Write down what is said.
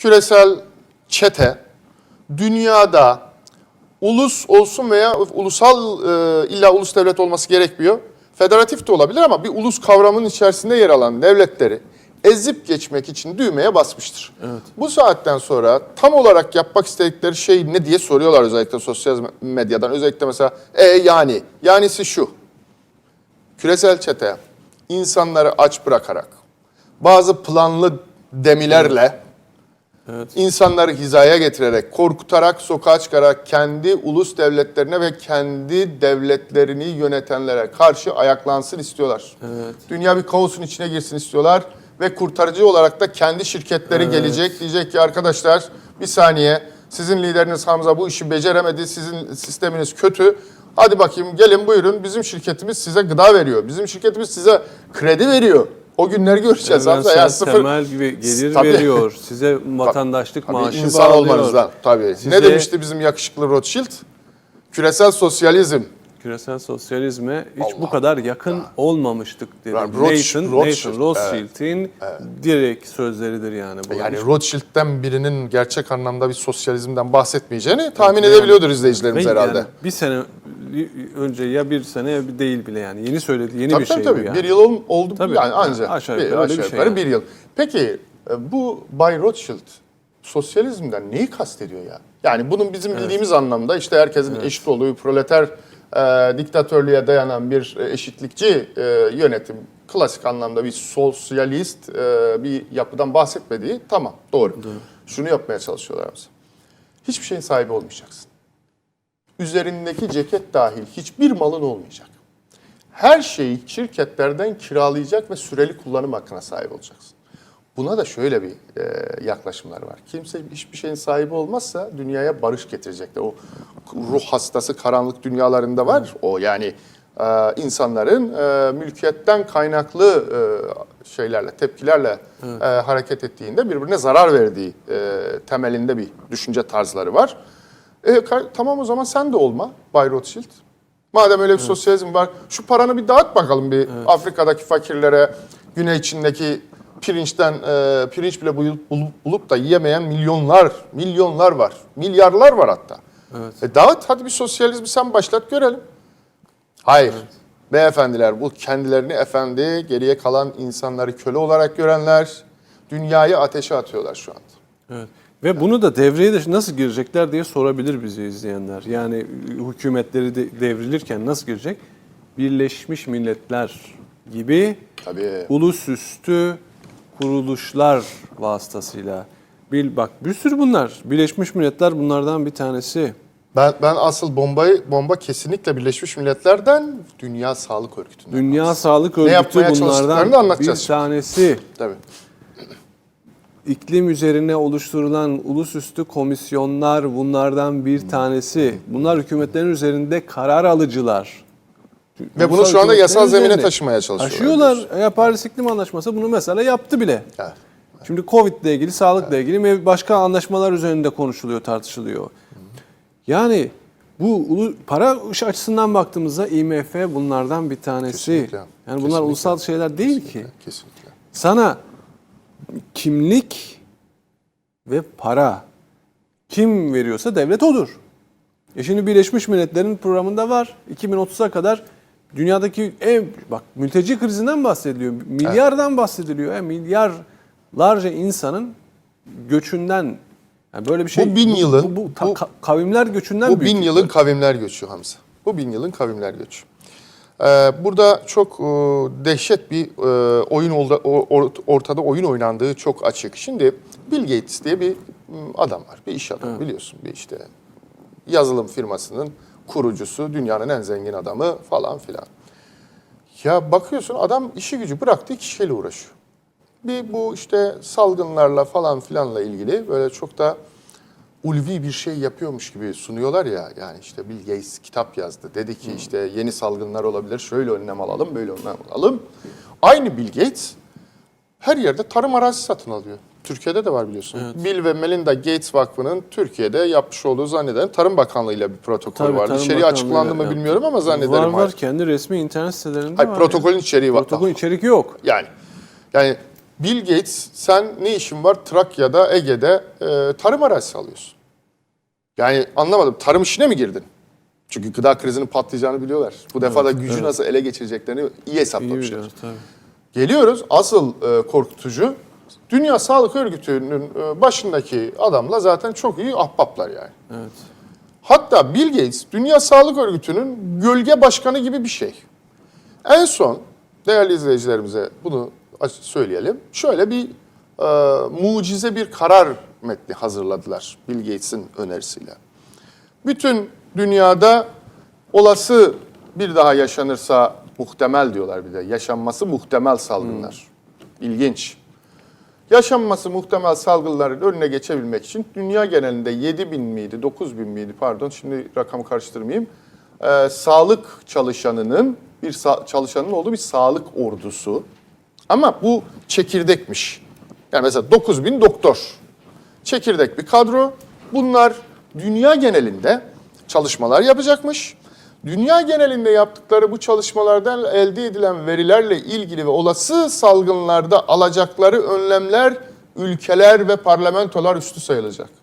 küresel çete dünyada ulus olsun veya ulusal e, illa ulus devlet olması gerekmiyor. Federatif de olabilir ama bir ulus kavramının içerisinde yer alan devletleri ezip geçmek için düğmeye basmıştır. Bu saatten sonra tam olarak yapmak istedikleri şey ne diye soruyorlar özellikle sosyal medyadan. Özellikle mesela e yani, yanisi şu. Küresel çete insanları aç bırakarak bazı planlı demilerle insanları hizaya getirerek, korkutarak, sokağa çıkarak kendi ulus devletlerine ve kendi devletlerini yönetenlere karşı ayaklansın istiyorlar. Dünya bir kaosun içine girsin istiyorlar ve kurtarıcı olarak da kendi şirketleri gelecek. Diyecek ki arkadaşlar bir saniye sizin lideriniz Hamza bu işi beceremedi, sizin sisteminiz kötü. Hadi bakayım gelin buyurun bizim şirketimiz size gıda veriyor. Bizim şirketimiz size kredi veriyor. O günleri göreceğiz Hamza. Evrensel Ya sıfır, temel gibi gelir Tabii. veriyor. Size vatandaşlık Tabii maaşı insan bağlıyor. olmanızdan tabii. Size- Ne demişti bizim yakışıklı Rothschild? Küresel sosyalizm. Küresel sosyalizme hiç Allah bu kadar yakın olmamıştık dedi. Yani Rothschild- Nathan, Rothschild, Nathan Rothschild'in direkt sözleridir yani. Bu. Yani Rothschild'den birinin gerçek anlamda bir sosyalizmden bahsetmeyeceğini tahmin edebiliyordur izleyicilerimiz Ve herhalde. yani bir sene önce ya bir sene ya bir değil bile yani. Yeni söyledi, yeni tabii bir tabii şey bu tabii. yani. Bir yıl ol- oldu Tabii. yani anca. Ha, aşağı bir, yukarı öyle aşağı bir şey yani. bir yıl. Peki e, bu Bay Rothschild sosyalizmden neyi kastediyor ya? Yani bunun bizim bildiğimiz anlamda işte herkesin eşit olduğu proleter e, diktatörlüğe dayanan bir e, eşitlikçi e, yönetim, klasik anlamda bir sosyalist e, bir yapıdan bahsetmediği tamam doğru. Şunu yapmaya çalışıyorlar mesela. Hiçbir şeyin sahibi olmayacaksın. Üzerindeki ceket dahil hiçbir malın olmayacak. Her şeyi şirketlerden kiralayacak ve süreli kullanım hakkına sahip olacaksın. Buna da şöyle bir e, yaklaşımlar var. Kimse hiçbir şeyin sahibi olmazsa dünyaya barış getirecekler. O ruh hastası karanlık dünyalarında var. O yani e, insanların e, mülkiyetten kaynaklı e, şeylerle, tepkilerle e, hareket ettiğinde birbirine zarar verdiği e, temelinde bir düşünce tarzları var. E, tamam o zaman sen de olma Bay Rothschild. Madem öyle bir sosyalizm var, şu paranı bir dağıt bakalım bir Afrika'daki fakirlere, Güney Çin'deki pirinçten e, pirinç bile bulup, bulup, da yiyemeyen milyonlar, milyonlar var. Milyarlar var hatta. E, dağıt hadi bir sosyalizmi sen başlat görelim. Hayır. Beyefendiler bu kendilerini efendi, geriye kalan insanları köle olarak görenler dünyayı ateşe atıyorlar şu anda. Evet. Ve bunu da devreye de nasıl girecekler diye sorabilir bizi izleyenler. Yani hükümetleri de devrilirken nasıl girecek? Birleşmiş Milletler gibi Tabii. ulusüstü kuruluşlar vasıtasıyla. Bil bak bir sürü bunlar. Birleşmiş Milletler bunlardan bir tanesi. Ben, ben asıl bombayı bomba kesinlikle Birleşmiş Milletler'den Dünya Sağlık Örgütü'nden. Dünya Sağlık Örgütü da bunlardan bir şimdi. tanesi. Tabii. İklim üzerine oluşturulan ulusüstü komisyonlar bunlardan bir tanesi. Bunlar hükümetlerin üzerinde karar alıcılar. Ve bunu Ulusal şu anda hükümetlerin yasal zemine üzerine taşımaya çalışıyorlar. Taşıyorlar. Ya Paris İklim Anlaşması bunu mesela yaptı bile. Evet. Şimdi Covid ile ilgili, sağlıkla ilgili ve başka anlaşmalar üzerinde konuşuluyor, tartışılıyor. Yani bu ulu- para açısından baktığımızda IMF bunlardan bir tanesi. Kesinlikle. Yani bunlar Kesinlikle. ulusal şeyler değil ki. Kesinlikle. Sana kimlik ve para kim veriyorsa devlet odur. E şimdi Birleşmiş Milletler'in programında var. 2030'a kadar dünyadaki en bak mülteci krizinden bahsediliyor. Milyardan bahsediliyor. Yani milyarlarca insanın göçünden yani böyle bir şey Bu bin yılın- bu, bu ta- bu- ka- kavimler göçünden Bu büyük. bin yılın kavimler göçü Hamza. Bu bin yılın kavimler göçü. Ee, burada çok e, dehşet bir e, oyun ortada oyun oynandığı çok açık. Şimdi Bill Gates diye bir m, adam var, bir iş adamı biliyorsun bir işte yazılım firmasının kurucusu, dünyanın en zengin adamı falan filan. Ya bakıyorsun adam işi gücü bıraktı iki şeyle uğraşıyor. Bir bu işte salgınlarla falan filanla ilgili böyle çok da ulvi bir şey yapıyormuş gibi sunuyorlar ya. Yani işte Bill Gates kitap yazdı. Dedi ki işte yeni salgınlar olabilir. Şöyle önlem alalım, böyle önlem alalım. Aynı Bill Gates her yerde tarım arazisi satın alıyor. Türkiye'de de var biliyorsun. Bill ve Melinda Gates Vakfı'nın Türkiye'de yapmış olduğu zannederim Tarım Bakanlığı ile bir protokol Tabii, vardı. Tarım İçeriği Bakanlığı açıklandı mı bilmiyorum ama zannederim Var var var. kendi resmi internet sitelerinde Hayır, var. protokolün içeriği var. Protokol içerik yok. Yani yani Bill Gates sen ne işin var Trakya'da, Ege'de e, tarım arazisi alıyorsun. Yani anlamadım tarım işine mi girdin? Çünkü gıda krizinin patlayacağını biliyorlar. Bu defa da gücü nasıl ele geçireceklerini iyi İyi hesaplamışlar. biliyoruz tabii. Geliyoruz asıl e, korkutucu. Dünya Sağlık Örgütü'nün e, başındaki adamla zaten çok iyi ahbaplar yani. Evet. Hatta Bill Gates Dünya Sağlık Örgütü'nün gölge başkanı gibi bir şey. En son değerli izleyicilerimize bunu söyleyelim. Şöyle bir e, mucize bir karar metni hazırladılar Bill Gates'in önerisiyle. Bütün dünyada olası bir daha yaşanırsa muhtemel diyorlar bir de. Yaşanması muhtemel salgınlar. İlginç. Yaşanması muhtemel salgınların önüne geçebilmek için dünya genelinde 7 bin miydi, 9 bin miydi pardon şimdi rakamı karıştırmayayım. Ee, sağlık çalışanının bir sa- çalışanın olduğu bir sağlık ordusu. Ama bu çekirdekmiş. Yani mesela 9 bin doktor. Çekirdek bir kadro. Bunlar dünya genelinde çalışmalar yapacakmış. Dünya genelinde yaptıkları bu çalışmalardan elde edilen verilerle ilgili ve olası salgınlarda alacakları önlemler ülkeler ve parlamentolar üstü sayılacak.